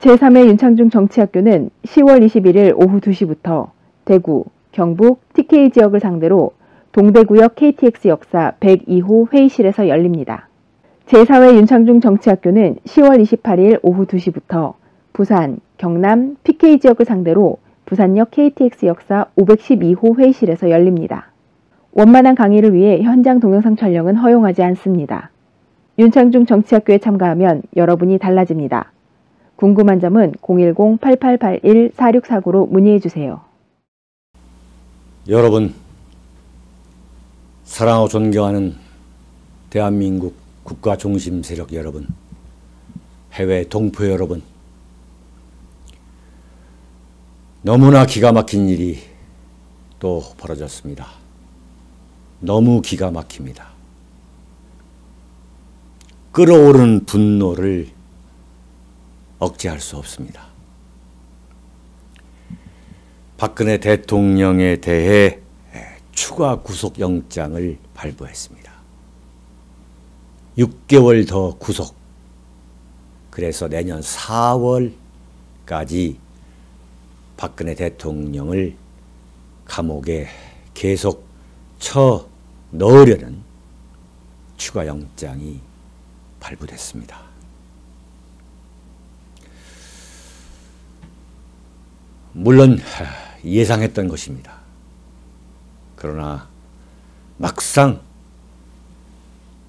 제3회 윤창중 정치학교는 10월 21일 오후 2시부터 대구, 경북, TK 지역을 상대로 동대구역 KTX 역사 102호 회의실에서 열립니다. 제4회 윤창중 정치학교는 10월 28일 오후 2시부터 부산, 경남, PK 지역을 상대로 부산역 KTX 역사 512호 회의실에서 열립니다. 원만한 강의를 위해 현장 동영상 촬영은 허용하지 않습니다. 윤창중 정치학교에 참가하면 여러분이 달라집니다. 궁금한 점은 010-8881-4649로 문의해 주세요. 여러분, 사랑하고 존경하는 대한민국 국가 중심 세력 여러분, 해외 동포 여러분, 너무나 기가 막힌 일이 또 벌어졌습니다. 너무 기가 막힙니다. 끓어오르는 분노를 억제할 수 없습니다. 박근혜 대통령에 대해 추가 구속영장을 발부했습니다. 6개월 더 구속. 그래서 내년 4월까지 박근혜 대통령을 감옥에 계속 쳐 넣으려는 추가 영장이 발부됐습니다. 물론 예상했던 것입니다. 그러나 막상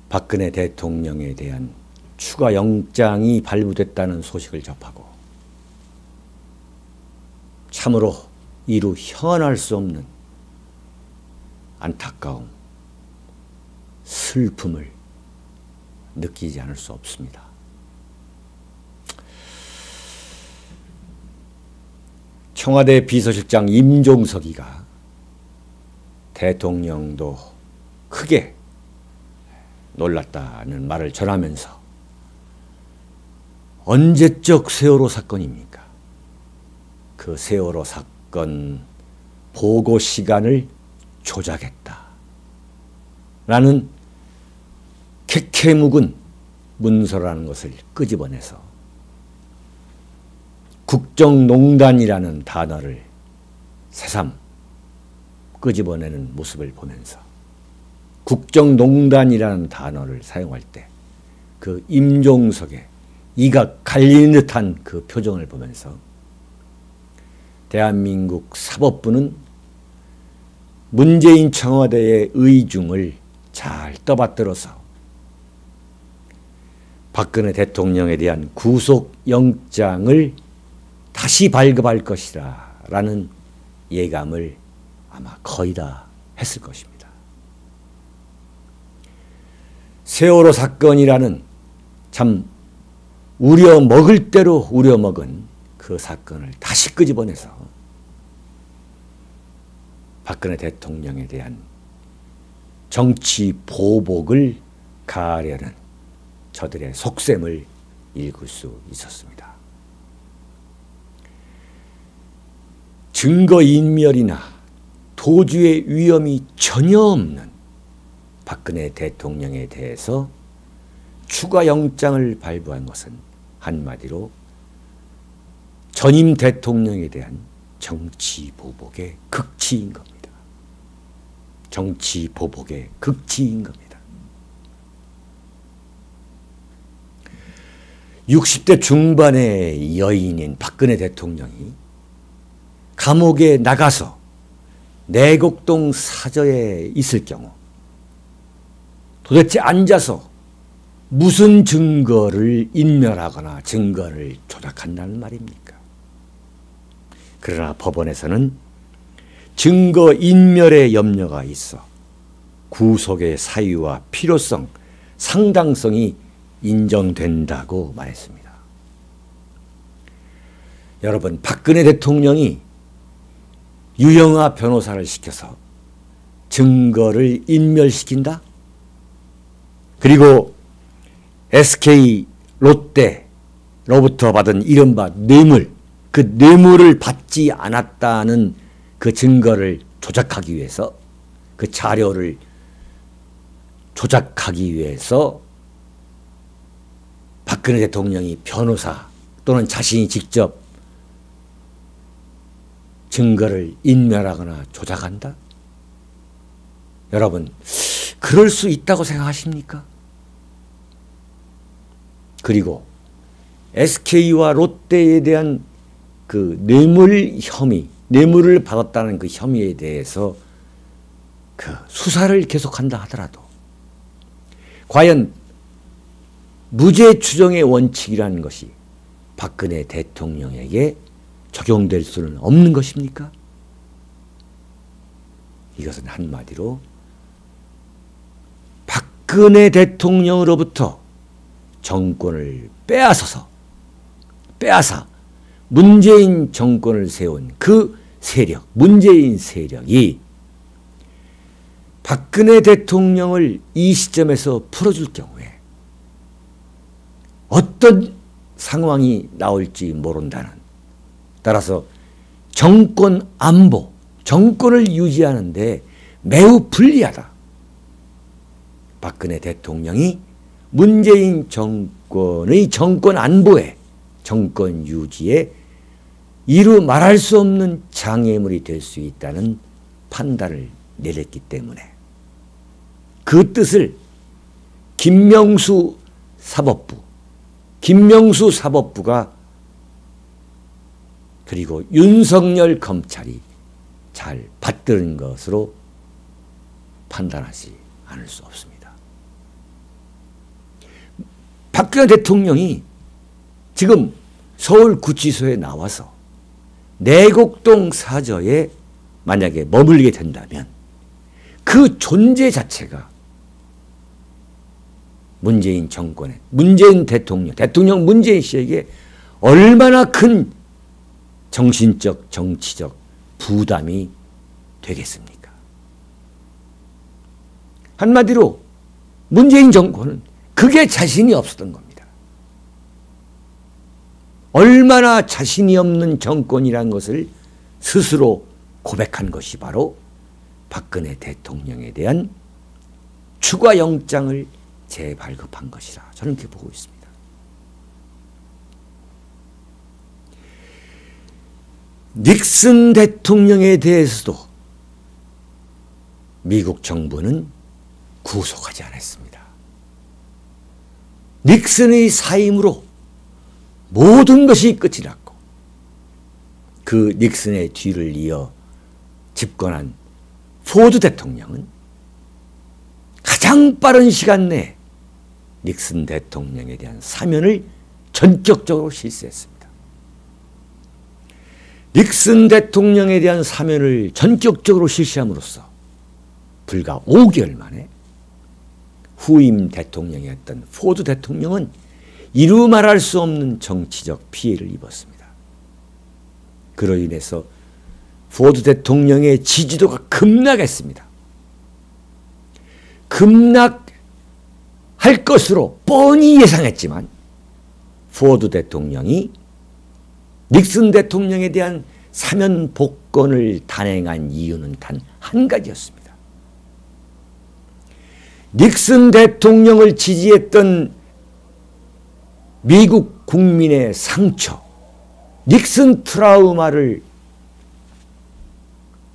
박근혜 대통령에 대한 추가 영장이 발부됐다는 소식을 접하고 참으로 이루 형언할 수 없는 안타까움, 슬픔을 느끼지 않을 수 없습니다. 청와대 비서실장 임종석이가 대통령도 크게 놀랐다는 말을 전하면서 언제적 세월호 사건입니까? 그 세월호 사건 보고 시간을 조작했다. 라는 캐캐묵은 문서라는 것을 끄집어내서 국정농단이라는 단어를 새삼 끄집어내는 모습을 보면서 국정농단이라는 단어를 사용할 때 그 임종석의 이가 갈리는 듯한 그 표정을 보면서 대한민국 사법부는 문재인 청와대의 의중을 잘 떠받들어서 박근혜 대통령에 대한 구속영장을 다시 발급할 것이라 라는 예감을 아마 거의 다 했을 것입니다. 세월호 사건이라는 참 우려 먹을 대로 우려 먹은 그 사건을 다시 끄집어내서 박근혜 대통령에 대한 정치 보복을 가하려는 저들의 속셈을 읽을 수 있었습니다. 증거인멸이나 도주의 위험이 전혀 없는 박근혜 대통령에 대해서 추가 영장을 발부한 것은 한마디로 전임 대통령에 대한 정치 보복의 극치인 겁니다. 정치 보복의 극치인 겁니다. 60대 중반의 여인인 박근혜 대통령이 감옥에 나가서 내곡동 사저에 있을 경우 도대체 앉아서 무슨 증거를 인멸하거나 증거를 조작한다는 말입니까? 그러나 법원에서는 증거 인멸의 염려가 있어 구속의 사유와 필요성, 상당성이 인정된다고 말했습니다. 여러분, 박근혜 대통령이 유영아 변호사를 시켜서 증거를 인멸시킨다? 그리고 SK 롯데로부터 받은 이른바 뇌물, 그 뇌물을 받지 않았다는 그 증거를 조작하기 위해서 그 자료를 조작하기 위해서 박근혜 대통령이 변호사 또는 자신이 직접 증거를 인멸하거나 조작한다? 여러분, 그럴 수 있다고 생각하십니까? 그리고 SK와 롯데에 대한 그 뇌물 혐의, 뇌물을 받았다는 그 혐의에 대해서 그 수사를 계속한다 하더라도 과연 무죄 추정의 원칙이라는 것이 박근혜 대통령에게 적용될 수는 없는 것입니까? 이것은 한마디로 박근혜 대통령으로부터 정권을 빼앗아서 빼앗아 문재인 정권을 세운 그 세력, 문재인 세력이 박근혜 대통령을 이 시점에서 풀어줄 경우에 어떤 상황이 나올지 모른다는 따라서 정권 안보, 정권을 유지하는데 매우 불리하다. 박근혜 대통령이 문재인 정권의 정권 안보에 정권 유지에 이루 말할 수 없는 장애물이 될 수 있다는 판단을 내렸기 때문에 그 뜻을 김명수 사법부, 김명수 사법부가 그리고 윤석열 검찰이 잘 받드는 것으로 판단하지 않을 수 없습니다. 박근혜 대통령이 지금 서울구치소에 나와서 내곡동 사저에 만약에 머물게 된다면 그 존재 자체가 문재인 정권의 문재인 대통령, 대통령 문재인 씨에게 얼마나 큰 정신적, 정치적 부담이 되겠습니까? 한마디로 문재인 정권은 그게 자신이 없었던 겁니다. 얼마나 자신이 없는 정권이란 것을 스스로 고백한 것이 바로 박근혜 대통령에 대한 추가 영장을 재발급한 것이라 저는 그렇게 보고 있습니다. 닉슨 대통령에 대해서도 미국 정부는 구속하지 않았습니다. 닉슨의 사임으로 모든 것이 끝이 났고 그 닉슨의 뒤를 이어 집권한 포드 대통령은 가장 빠른 시간 내에 닉슨 대통령에 대한 사면을 전격적으로 실시했습니다. 닉슨 대통령에 대한 사면을 전격적으로 실시함으로써 불과 5개월 만에 후임 대통령이었던 포드 대통령은 이루 말할 수 없는 정치적 피해를 입었습니다. 그로 인해서 포드 대통령의 지지도가 급락했습니다. 급락 할 것으로 뻔히 예상했지만 포드 대통령이 닉슨 대통령에 대한 사면 복권을 단행한 이유는 단 한 가지였습니다. 닉슨 대통령을 지지했던 미국 국민의 상처, 닉슨 트라우마를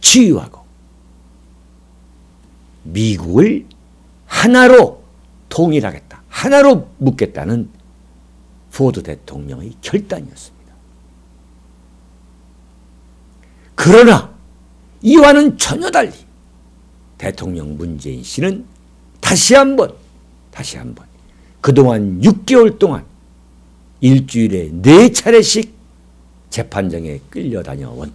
치유하고 미국을 하나로 통일하겠다. 하나로 묶겠다는 포드 대통령의 결단이었습니다. 그러나 이와는 전혀 달리 대통령 문재인 씨는 다시 한번 다시 한번 그동안 6개월 동안 일주일에 네 차례씩 재판정에 끌려다녀온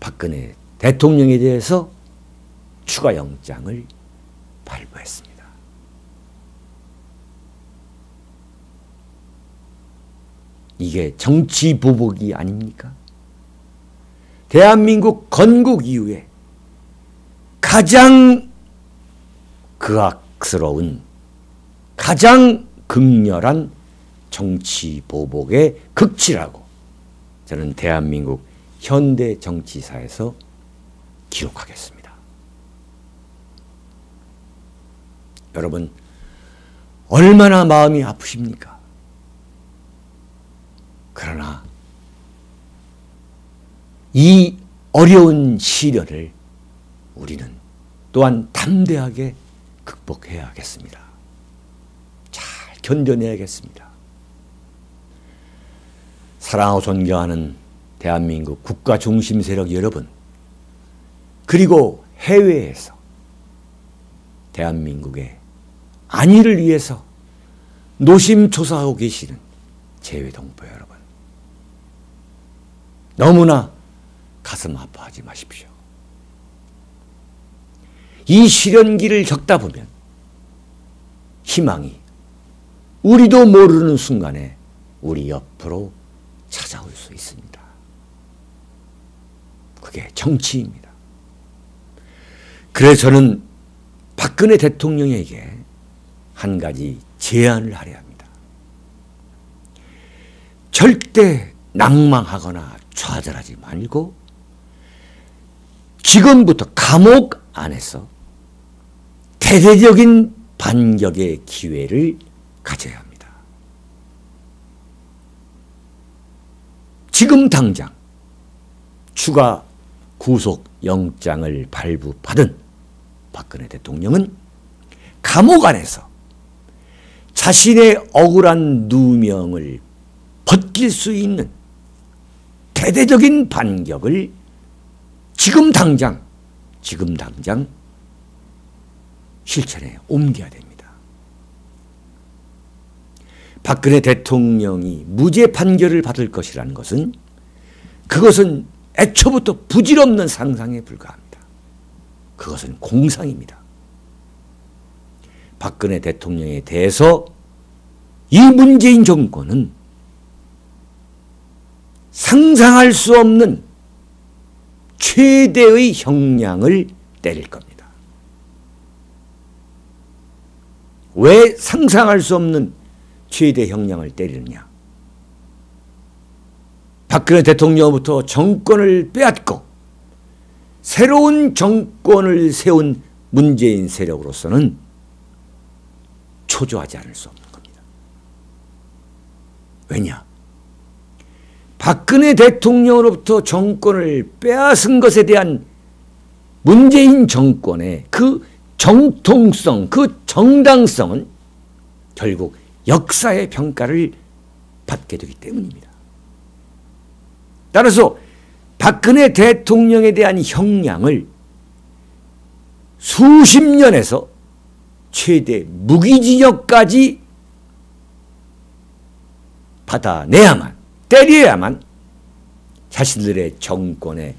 박근혜 대통령에 대해서 추가 영장을 발부했습니다. 이게 정치 보복이 아닙니까? 대한민국 건국 이후에 가장 극악스러운 가장 극렬한 정치 보복의 극치라고 저는 대한민국 현대 정치사에서 기록하겠습니다. 여러분 얼마나 마음이 아프십니까? 이 어려운 시련을 우리는 또한 담대하게 극복해야겠습니다. 잘 견뎌내야겠습니다. 사랑하고 존경하는 대한민국 국가 중심 세력 여러분, 그리고 해외에서 대한민국의 안위를 위해서 노심초사하고 계시는 재외동포 여러분. 너무나 가슴 아파하지 마십시오. 이 시련기를 겪다 보면 희망이 우리도 모르는 순간에 우리 옆으로 찾아올 수 있습니다. 그게 정치입니다. 그래서 저는 박근혜 대통령에게 한 가지 제안을 하려 합니다. 절대 낭망하거나 좌절하지 말고 지금부터 감옥 안에서 대대적인 반격의 기회를 가져야 합니다. 지금 당장 추가 구속 영장을 발부받은 박근혜 대통령은 감옥 안에서 자신의 억울한 누명을 벗길 수 있는 대대적인 반격을 지금 당장, 지금 당장 실천에 옮겨야 됩니다. 박근혜 대통령이 무죄 판결을 받을 것이라는 것은 그것은 애초부터 부질없는 상상에 불과합니다. 그것은 공상입니다. 박근혜 대통령에 대해서 이 문재인 정권은 상상할 수 없는 최대의 형량을 때릴 겁니다. 왜 상상할 수 없는 최대 형량을 때리느냐? 박근혜 대통령부터 정권을 빼앗고 새로운 정권을 세운 문재인 세력으로서는 초조하지 않을 수 없는 겁니다. 왜냐? 박근혜 대통령으로부터 정권을 빼앗은 것에 대한 문재인 정권의 그 정통성, 그 정당성은 결국 역사의 평가를 받게 되기 때문입니다. 따라서 박근혜 대통령에 대한 형량을 수십 년에서 최대 무기징역까지 받아내야만 때려야만 자신들의 정권에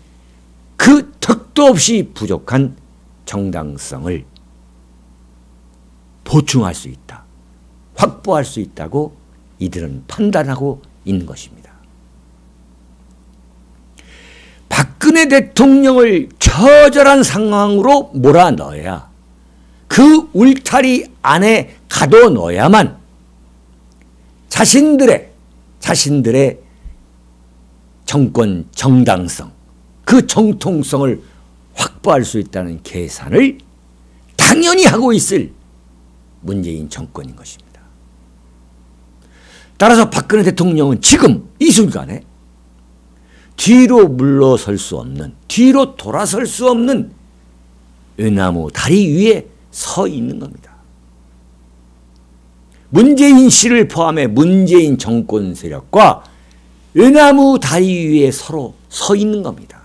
그 턱도 없이 부족한 정당성을 보충할 수 있다. 확보할 수 있다고 이들은 판단하고 있는 것입니다. 박근혜 대통령을 처절한 상황으로 몰아넣어야 그 울타리 안에 가둬 넣어야만 자신들의 자신들의 정권 정당성, 그 정통성을 확보할 수 있다는 계산을 당연히 하고 있을 문재인 정권인 것입니다. 따라서 박근혜 대통령은 지금 이 순간에 뒤로 물러설 수 없는, 뒤로 돌아설 수 없는 은나무 다리 위에 서 있는 겁니다. 문재인 씨를 포함해 문재인 정권 세력과 은나무 다리 위에 서로 서 있는 겁니다.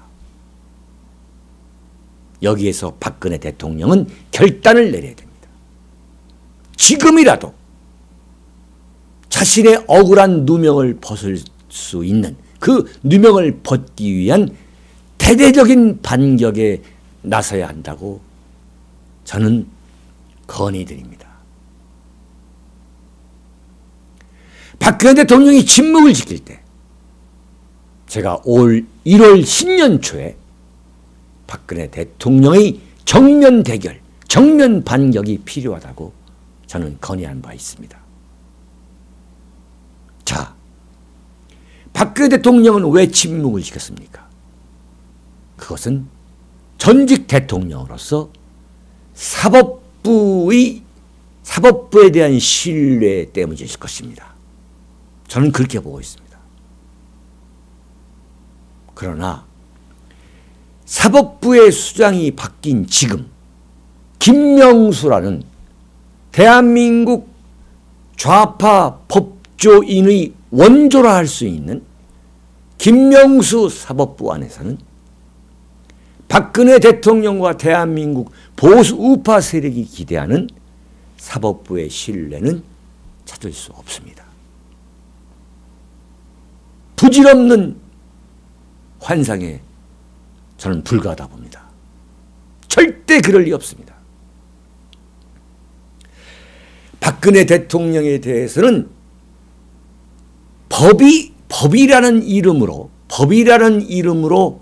여기에서 박근혜 대통령은 결단을 내려야 됩니다. 지금이라도 자신의 억울한 누명을 벗을 수 있는 그 누명을 벗기 위한 대대적인 반격에 나서야 한다고 저는 건의드립니다. 박근혜 대통령이 침묵을 지킬 때 제가 올 1월 신년 초에 박근혜 대통령의 정면 대결, 정면 반격이 필요하다고 저는 건의한 바 있습니다. 자, 박근혜 대통령은 왜 침묵을 지켰습니까? 그것은 전직 대통령으로서 사법부의 사법부에 대한 신뢰 때문일 것입니다. 저는 그렇게 보고 있습니다. 그러나 사법부의 수장이 바뀐 지금 김명수라는 대한민국 좌파 법조인의 원조라 할 수 있는 김명수 사법부 안에서는 박근혜 대통령과 대한민국 보수 우파 세력이 기대하는 사법부의 신뢰는 찾을 수 없습니다. 부질없는 환상에 저는 불과하다 봅니다. 절대 그럴 리 없습니다. 박근혜 대통령에 대해서는 법이 법이라는 이름으로 법이라는 이름으로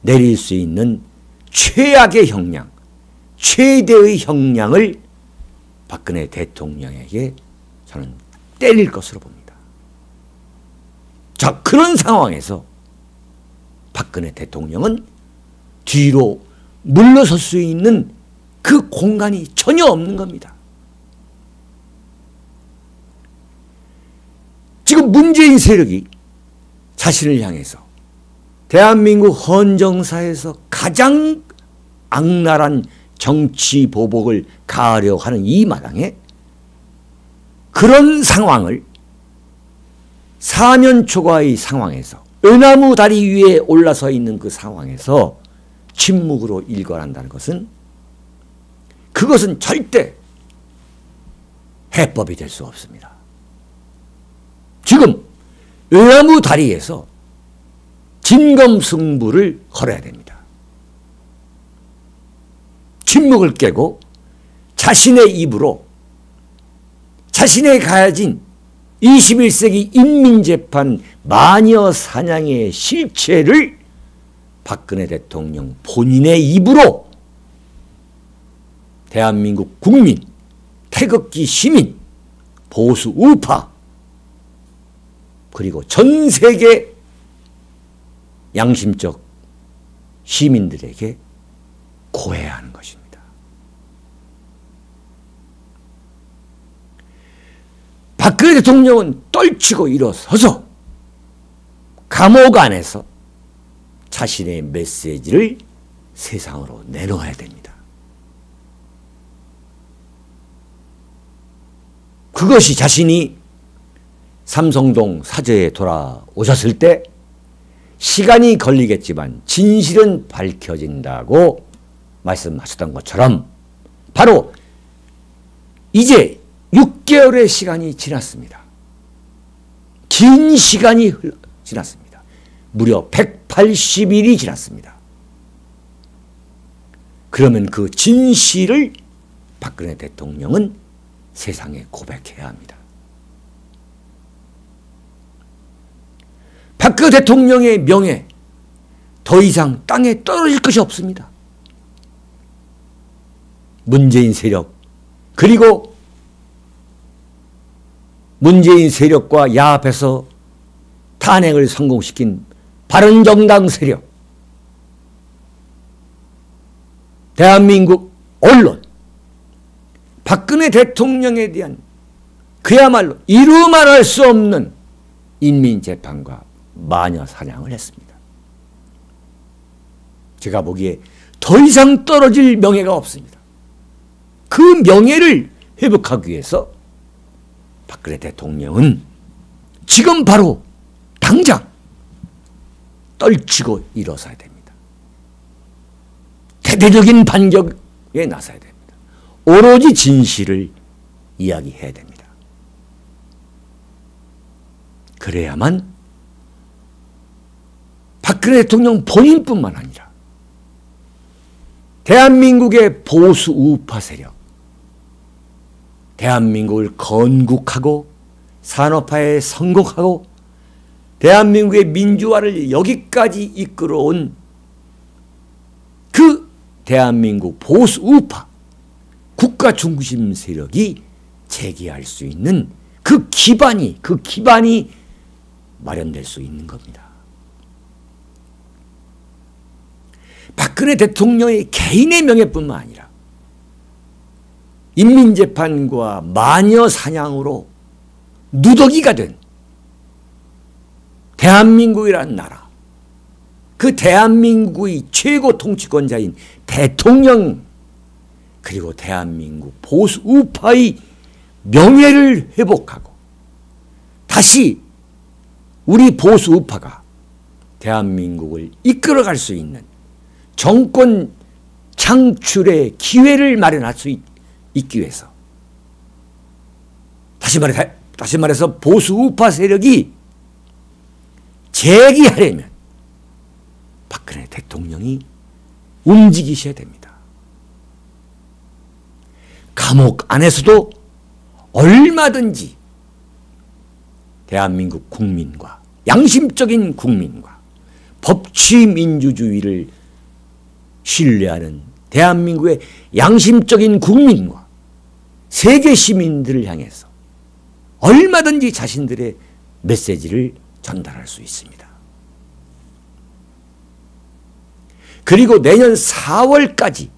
내릴 수 있는 최악의 형량, 최대의 형량을 박근혜 대통령에게 저는 때릴 것으로 봅니다. 자, 그런 상황에서 박근혜 대통령은 뒤로 물러설 수 있는 그 공간이 전혀 없는 겁니다. 지금 문재인 세력이 자신을 향해서 대한민국 헌정사에서 가장 악랄한 정치 보복을 가하려 하는 이 마당에 그런 상황을 사면 초과의 상황에서 은나무 다리 위에 올라서 있는 그 상황에서 침묵으로 일관한다는 것은 그것은 절대 해법이 될 수 없습니다. 지금 은나무 다리에서 진검승부를 걸어야 됩니다. 침묵을 깨고 자신의 입으로 자신의 가진 21세기 인민재판 마녀 사냥의 실체를 박근혜 대통령 본인의 입으로 대한민국 국민, 태극기 시민, 보수 우파, 그리고 전 세계 양심적 시민들에게 고해야 하는 것입니다. 박근혜 대통령은 떨치고 일어서서 감옥 안에서 자신의 메시지를 세상으로 내놓아야 됩니다. 그것이 자신이 삼성동 사저에 돌아오셨을 때 시간이 걸리겠지만 진실은 밝혀진다고 말씀하셨던 것처럼 바로 이제 6개월의 시간이 지났습니다. 긴 시간이 지났습니다. 무려 180일이 지났습니다. 그러면 그 진실을 박근혜 대통령은 세상에 고백해야 합니다. 박근혜 대통령의 명예 더 이상 땅에 떨어질 것이 없습니다. 문재인 세력 그리고 문재인 세력과 야합해서 탄핵을 성공시킨 바른정당 세력, 대한민국 언론, 박근혜 대통령에 대한 그야말로 이루 말할 수 없는 인민재판과 마녀 사냥을 했습니다. 제가 보기에 더 이상 떨어질 명예가 없습니다. 그 명예를 회복하기 위해서 박근혜 대통령은 지금 바로 당장 떨치고 일어서야 됩니다. 대대적인 반격에 나서야 됩니다. 오로지 진실을 이야기해야 됩니다. 그래야만 박근혜 대통령 본인뿐만 아니라 대한민국의 보수 우파 세력, 대한민국을 건국하고 산업화에 성공하고 대한민국의 민주화를 여기까지 이끌어온 그 대한민국 보수 우파 국가 중심 세력이 재개할 수 있는 그 기반이 그 기반이 마련될 수 있는 겁니다. 박근혜 대통령의 개인의 명예뿐만 아니라 인민재판과 마녀 사냥으로 누더기가 된 대한민국이라는 나라, 그 대한민국의 최고 통치권자인 대통령 그리고 대한민국 보수 우파의 명예를 회복하고 다시 우리 보수 우파가 대한민국을 이끌어갈 수 있는 정권 창출의 기회를 마련할 수 있, 기 위해서 다시 말해 다시 말해서 보수 우파 세력이 재기하려면 박근혜 대통령이 움직이셔야 됩니다. 감옥 안에서도 얼마든지 대한민국 국민과 양심적인 국민과 법치 민주주의를 신뢰하는 대한민국의 양심적인 국민과 세계 시민들을 향해서 얼마든지 자신들의 메시지를 전달할 수 있습니다. 그리고 내년 4월까지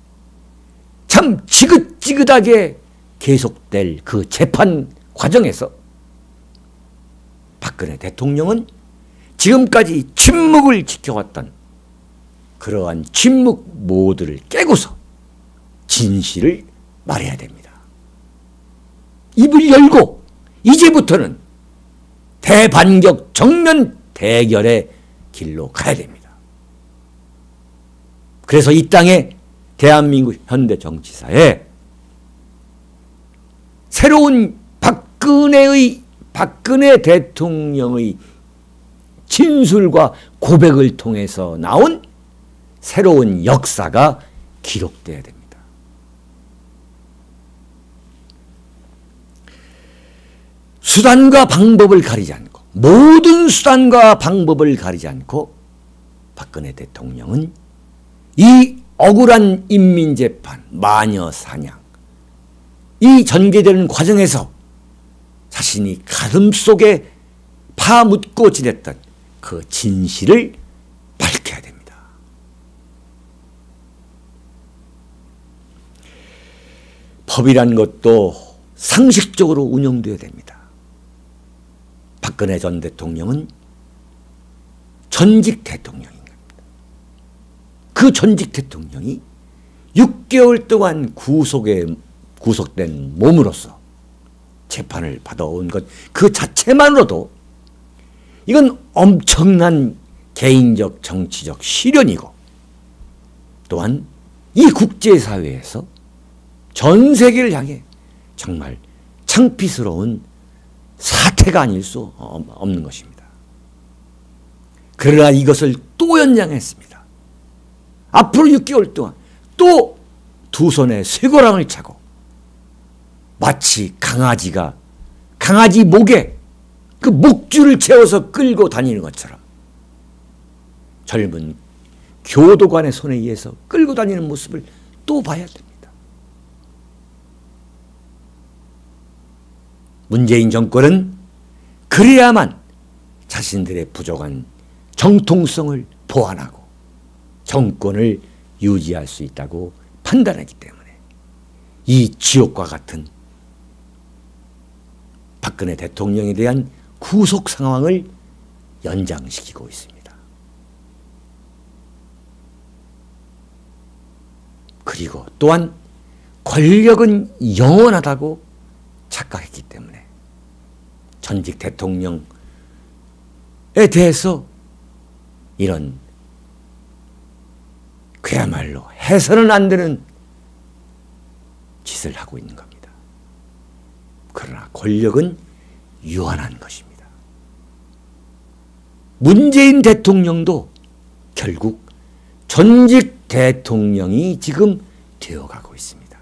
참 지긋지긋하게 계속될 그 재판 과정에서 박근혜 대통령은 지금까지 침묵을 지켜왔던 그러한 침묵 모드를 깨고서 진실을 말해야 됩니다. 입을 열고 이제부터는 대반격 정면 대결의 길로 가야 됩니다. 그래서 이 땅에 대한민국 현대 정치사에 새로운 박근혜의 박근혜 대통령의 진술과 고백을 통해서 나온 새로운 역사가 기록돼야 됩니다. 수단과 방법을 가리지 않고 모든 수단과 방법을 가리지 않고 박근혜 대통령은 이 억울한 인민재판, 마녀사냥 이 전개되는 과정에서 자신이 가슴 속에 파묻고 지냈던 그 진실을 밝혀야 됩니다. 법이란 것도 상식적으로 운영되어야 됩니다. 박근혜 전 대통령은 전직 대통령인 겁니다. 그 전직 대통령이 6개월 동안 구속에 구속된 몸으로서 재판을 받아온 것 그 자체만으로도 이건 엄청난 개인적 정치적 시련이고 또한 이 국제사회에서 전 세계를 향해 정말 창피스러운 사태가 아닐 수 없는 것입니다. 그러나 이것을 또 연장했습니다. 앞으로 6개월 동안 또 두 손에 쇠고랑을 차고 마치 강아지가 강아지 목에 그 목줄을 채워서 끌고 다니는 것처럼 젊은 교도관의 손에 의해서 끌고 다니는 모습을 또 봐야 됩니다. 문재인 정권은 그래야만 자신들의 부족한 정통성을 보완하고 정권을 유지할 수 있다고 판단하기 때문에 이 지옥과 같은 박근혜 대통령에 대한 구속 상황을 연장시키고 있습니다. 그리고 또한 권력은 영원하다고 착각했기 때문에 전직 대통령에 대해서 이런 그야말로 해서는 안 되는 짓을 하고 있는 겁니다. 그러나 권력은 유한한 것입니다. 문재인 대통령도 결국 전직 대통령이 지금 되어가고 있습니다.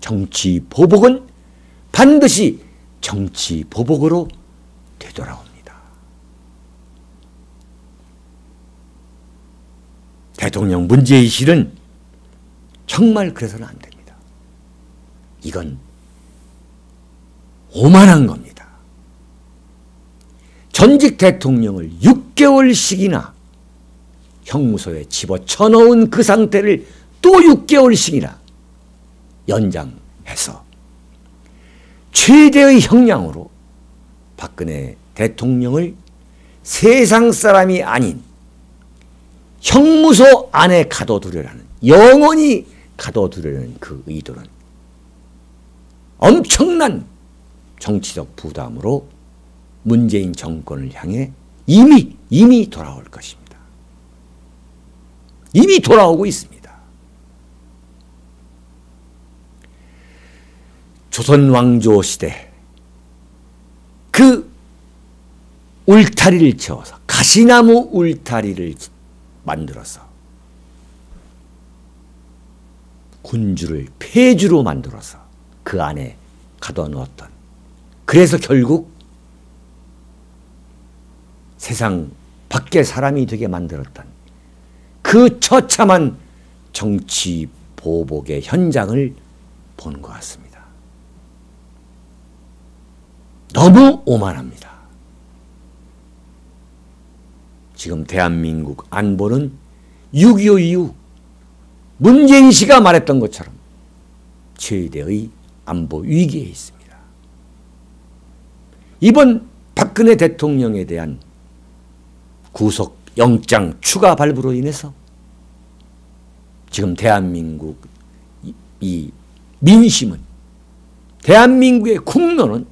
정치 보복은 반드시 정치 보복으로 되돌아옵니다. 대통령 문재인 실은 정말 그래서는 안 됩니다. 이건 오만한 겁니다. 전직 대통령을 6개월씩이나 형무소에 집어쳐 넣은 그 상태를 또 6개월씩이나 연장해서 최대의 형량으로 박근혜 대통령을 세상 사람이 아닌 형무소 안에 가둬두려라는 영원히 가둬두려는 그 의도는 엄청난 정치적 부담으로 문재인 정권을 향해 이미 이미 돌아올 것입니다. 이미 돌아오고 있습니다. 조선 왕조 시대 그 울타리를 채워서 가시나무 울타리를 만들어서 군주를 폐주로 만들어서 그 안에 가둬놓았던 그래서 결국 세상 밖에 사람이 되게 만들었던 그 처참한 정치 보복의 현장을 본 것 같습니다. 너무 오만합니다. 지금 대한민국 안보는 6.25 이후 문재인 씨가 말했던 것처럼 최대의 안보 위기에 있습니다. 이번 박근혜 대통령에 대한 구속 영장 추가 발부로 인해서 지금 대한민국 이 민심은 대한민국의 국론은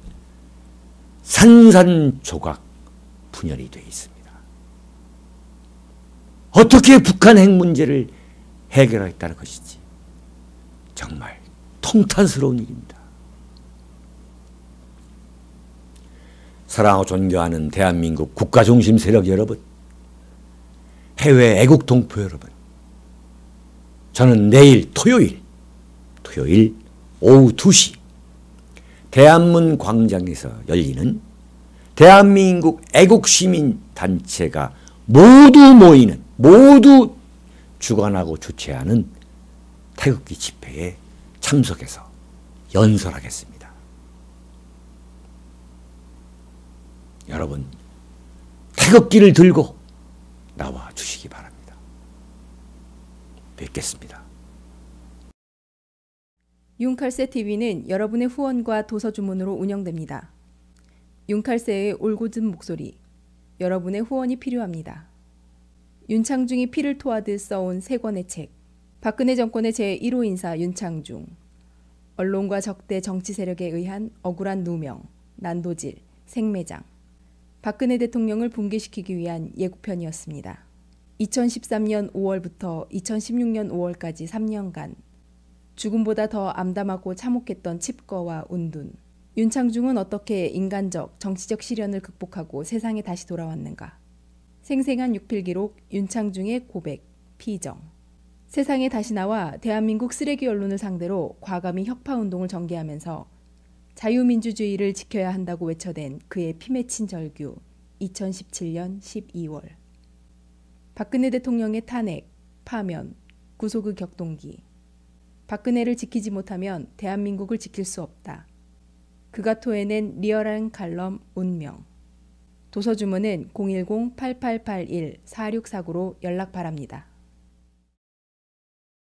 산산조각 분열이 되어 있습니다. 어떻게 북한 핵 문제를 해결하겠다는 것이지. 정말 통탄스러운 일입니다. 사랑하고 존경하는 대한민국 국가중심 세력 여러분, 해외 애국 동포 여러분, 저는 내일 토요일, 토요일 오후 2시 대한문 광장에서 열리는 대한민국 애국시민 단체가 모두 모이는 모두 주관하고 주최하는 태극기 집회에 참석해서 연설하겠습니다. 여러분 태극기를 들고 나와 주시기 바랍니다. 뵙겠습니다. 윤칼세 TV는 여러분의 후원과 도서 주문으로 운영됩니다. 윤칼세의 올곧은 목소리, 여러분의 후원이 필요합니다. 윤창중이 피를 토하듯 써온 세 권의 책, 박근혜 정권의 제1호 인사 윤창중, 언론과 적대 정치 세력에 의한 억울한 누명, 난도질, 생매장, 박근혜 대통령을 붕괴시키기 위한 예고편이었습니다. 2013년 5월부터 2016년 5월까지 3년간 죽음보다 더 암담하고 참혹했던 칩거와 운둔. 윤창중은 어떻게 인간적, 정치적 시련을 극복하고 세상에 다시 돌아왔는가? 생생한 육필기록 윤창중의 고백, 피정. 세상에 다시 나와 대한민국 쓰레기 언론을 상대로 과감히 혁파운동을 전개하면서 자유민주주의를 지켜야 한다고 외쳐댄 그의 피 맺힌 절규 2017년 12월. 박근혜 대통령의 탄핵, 파면, 구속의 격동기. 박근혜를 지키지 못하면 대한민국을 지킬 수 없다. 그가 토해낸 리얼한 칼럼 운명. 도서 주문은 010-8881-4649로 연락 바랍니다.